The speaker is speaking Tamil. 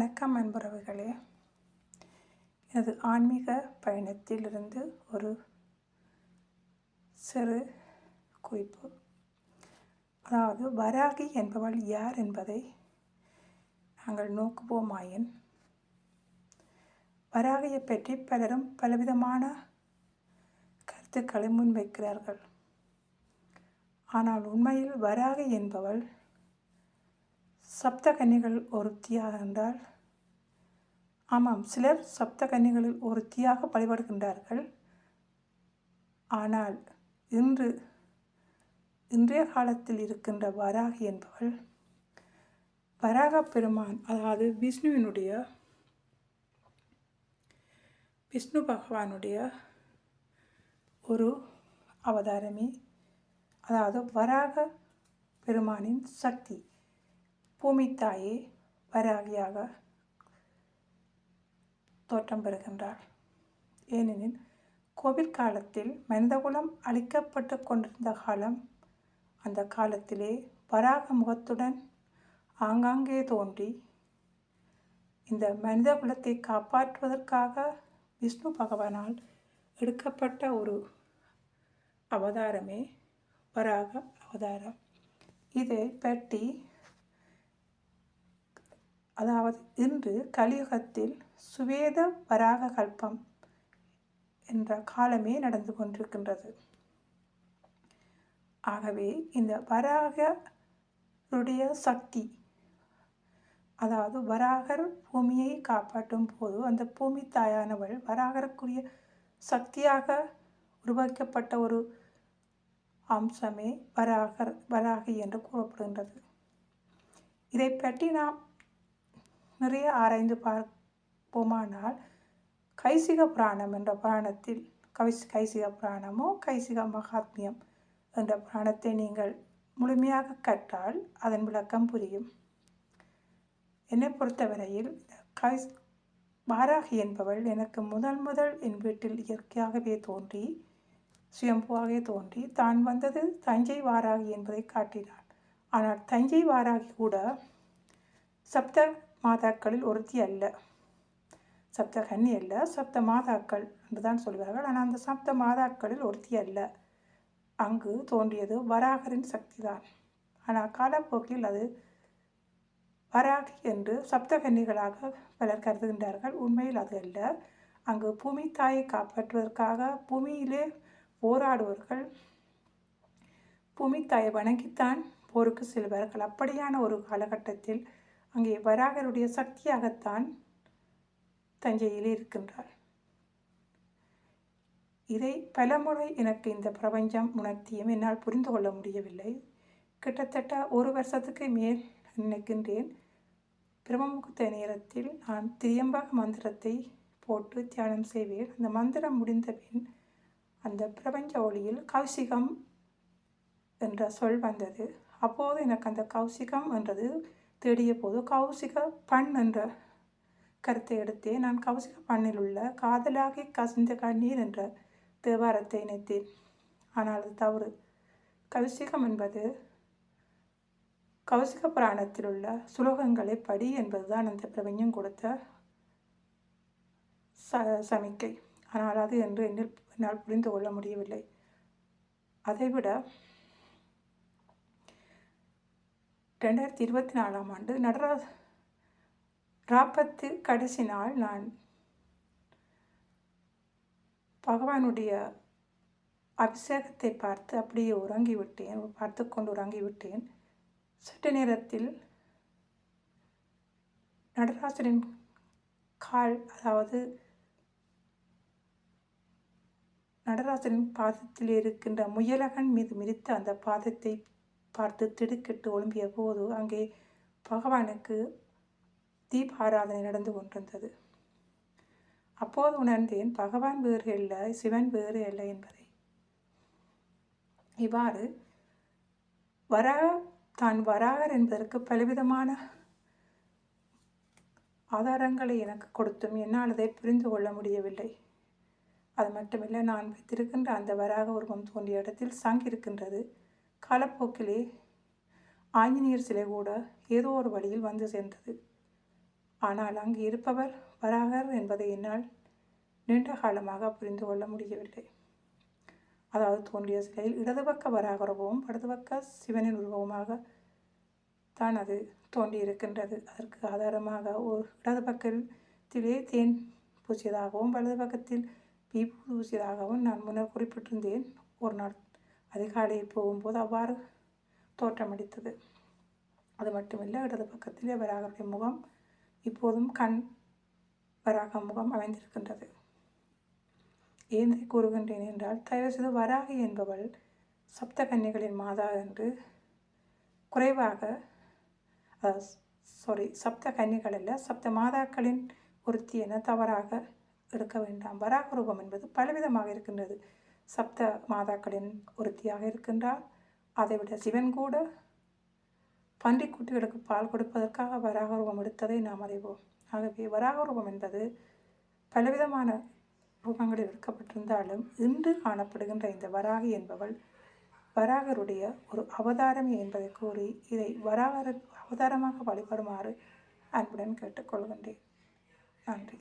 வணக்கம் அன்புறவுகளே. எனது ஆன்மீக பயணத்திலிருந்து ஒரு சிறு குறிப்பு. அதாவது வராகி என்பவள் யார் என்பதை நாங்கள் நோக்குவோமாயின்? வராகியை பற்றி பலரும் பலவிதமான கருத்துக்களை முன்வைக்கிறார்கள். ஆனால் உண்மையில் வராகி என்பவள் சப்தகன்னிகள் ஒருத்தியாக என்றால் ஆமாம் சிலர் சப்தகன்னிகளில் ஒருத்தியாக வழிபடுகின்றார்கள் ஆனால் இன்று இன்றைய காலத்தில் இருக்கின்ற வராகி என்பவள் வராக பெருமான் அதாவது விஷ்ணுவினுடைய விஷ்ணு பகவானுடைய ஒரு அவதாரமே அதாவது வராக பெருமானின் சக்தி. பூமி தாயே வராகியாக தோற்றம் பெறுகின்றாள். ஏனெனில் கோவிட் காலத்தில் மனிதகுலம் அழிக்கப்பட்டு கொண்டிருந்த காலம் அந்த காலத்திலே வராக முகத்துடன் ஆங்காங்கே தோன்றி இந்த மனித குலத்தை காப்பாற்றுவதற்காக விஷ்ணு பகவானால் எடுக்கப்பட்ட ஒரு அவதாரமே வராக அவதாரம். இதை பற்றி அதாவது இன்று கலியுகத்தில் சுவேத வராக கல்பம் என்ற காலமே நடந்து கொண்டிருக்கின்றது. ஆகவே இந்த வராகருடைய சக்தி அதாவது வராகர் பூமியை காப்பாற்றும் போது அந்த பூமி தாயானவள் வராகருக்குரிய சக்தியாக உருவாக்கப்பட்ட ஒரு அம்சமே வராகர் வராகி என்று கூறப்படுகின்றது. இதை பற்றி நாம் நிறைய ஆராய்ந்து பார்ப்போமானால் கைசிக புராணம் என்ற புராணத்தில் கவிஸ் கைசிக புராணமோ கைசிக மகாத்மியம் என்ற புராணத்தை நீங்கள் முழுமையாக கற்றால் அதன் விளக்கம் புரியும். என்னை பொறுத்தவரையில் கை வாராகி என்பவள் எனக்கு முதல் முதல் என் வீட்டில் இயற்கையாகவே தோன்றி சுயம்புவாகவே தோன்றி தான் வந்தது தஞ்சை வாராகி என்பதை காட்டினான் ஆனால் தஞ்சை வாராகி கூட சப்த மாதாக்களில் ஒருத்தி அல்ல. சப்த கன்னி அல்ல. சப்த மாதாக்கள் என்று தான் சொல்வார்கள் ஆனால் அந்த சப்த மாதாக்களில் ஒருத்தி அல்ல. அங்கு தோன்றியது வராகரின் சக்தி தான் ஆனால் காலப்போக்கில் அது வராகி என்று சப்தகன்னிகளாக பலர் கருதுகின்றார்கள். உண்மையில் அது அல்ல. அங்கு பூமி தாயை காப்பாற்றுவதற்காக பூமியிலே போராடுவர்கள் பூமி தாயை வணங்கித்தான் போருக்கு செல்வார்கள். அப்படியான ஒரு காலகட்டத்தில் அங்கே வராகருடைய சக்தியாகத்தான் தஞ்சையில் இருக்கின்றாள். இதை பலமுறை எனக்கு இந்த பிரபஞ்சம் உணர்த்தியும் என்னால் புரிந்து கொள்ள முடியவில்லை. கிட்டத்தட்ட ஒரு வருஷத்துக்கு மேல் நினைக்கின்றேன். பிரம்மமுகூர்த்த நேரத்தில் நான் திரியம்பக மந்திரத்தை போட்டு தியானம் செய்வேன். அந்த மந்திரம் முடிந்த பின் அந்த பிரபஞ்ச ஒளியில் கௌசிகம் என்ற சொல் வந்தது. அப்போது எனக்கு அந்த கௌசிகம் என்றது தேடிய போது கௌசிக பண் என்ற கருத்தை எடுத்தே நான் கௌசிக பண்ணில் உள்ள காதலாகி கசிந்த கண்ணீர் என்ற தேவாரத்தை இணைத்தேன். ஆனால் அது தவறு. கௌசிகம் என்பது கௌசிக புராணத்தில் உள்ள சுலோகங்களை படி என்பதுதான் அந்த பிரபஞ்சம் கொடுத்த ச சமிக்கை. ஆனால் அது என்று என்னால் புரிந்து கொள்ள முடியவில்லை. அதைவிட ரெண்டாயிரத்தி இருபத்தி நாலாம் ஆண்டு நடராஜ் ராப்பத்து கடைசி நாள் நான் பகவானுடைய அபிஷேகத்தை பார்த்து அப்படியே உறங்கிவிட்டேன் பார்த்து கொண்டு உறங்கிவிட்டேன். சற்று நேரத்தில் நடராஜரின் கால் அதாவது நடராசரின் பாதத்தில் இருக்கின்ற முயலகன் மீது மிதித்த அந்த பாதத்தை பார்த்து திடுக்கிட்டு ஒழும்பிய போது அங்கே பகவானுக்கு தீபாராதனை நடந்து கொண்டிருந்தது. அப்போது உணர்ந்தேன் பகவான் வேறு இல்லை சிவன் வேறு இல்லை என்பதை. இவ்வாறு வர தான் வராகர் என்பதற்கு பலவிதமான ஆதாரங்களை எனக்கு கொடுத்தும் என்னால் அதை புரிந்து கொள்ள முடியவில்லை. அது மட்டுமில்லை நான் வைத்திருக்கின்ற அந்த வராக உருவம் தோன்றிய இடத்தில் சங்கு இருக்கின்றது காலப்போக்கிலே ஆஞ்சநேயர் சிலை கூட ஏதோ ஒரு வழியில் வந்து சேர்ந்தது. ஆனால் அங்கு இருப்பவர் வராகர் என்பதை என்னால் நீண்ட காலமாக புரிந்து கொள்ள முடியவில்லை. அதாவது தோன்றிய சிலையில் இடது பக்க வராக உருவமும் வலது பக்க சிவனின் உருவமாக தான் அது தோன்றியிருக்கின்றது. அதற்கு ஆதாரமாக ஒரு இடது பக்கத்திலே தேன் பூசியதாகவும் வலது பக்கத்தில் பீ பூசியதாகவும் நான் முன்னர் குறிப்பிட்டிருந்தேன். ஒரு நாள் அதிகாலையில் போகும்போது அவ்வாறு தோற்றமளித்தது அது மட்டுமில்லை இடது பக்கத்திலே வராகருடைய முகம் இப்போதும் கண் வராக முகம் அமைந்திருக்கின்றது. ஏன் கூறுகின்றேன் என்றால் தயவு செய்து வராகி என்பவள் சப்த கன்னிகளின் மாதா என்று குறைவாக சாரி சப்த கன்னிகள் அல்ல சப்த மாதாக்களின் ஒருத்தி என தவறாக எடுக்க வேண்டாம். வராக ரூபம் என்பது பலவிதமாக இருக்கின்றது. சப்த மாதாக்களின் ஒருத்தியாக இருக்கின்றார். அதைவிட சிவன் கூட பன்றிக்குட்டிகளுக்கு பால் கொடுப்பதற்காக வராக ரூபம் எடுத்ததை நாம் அறிவோம். ஆகவே வராக ரூபம் என்பது பலவிதமான ரூபங்களில் எடுக்கப்பட்டிருந்தாலும் இன்று காணப்படுகின்ற இந்த வராகி என்பவள் வராகருடைய ஒரு அவதாரமே என்பதை கூறி இதை வராகர் அவதாரமாக வழிபடுமாறு அன்புடன் கேட்டுக்கொள்கின்றேன். நன்றி.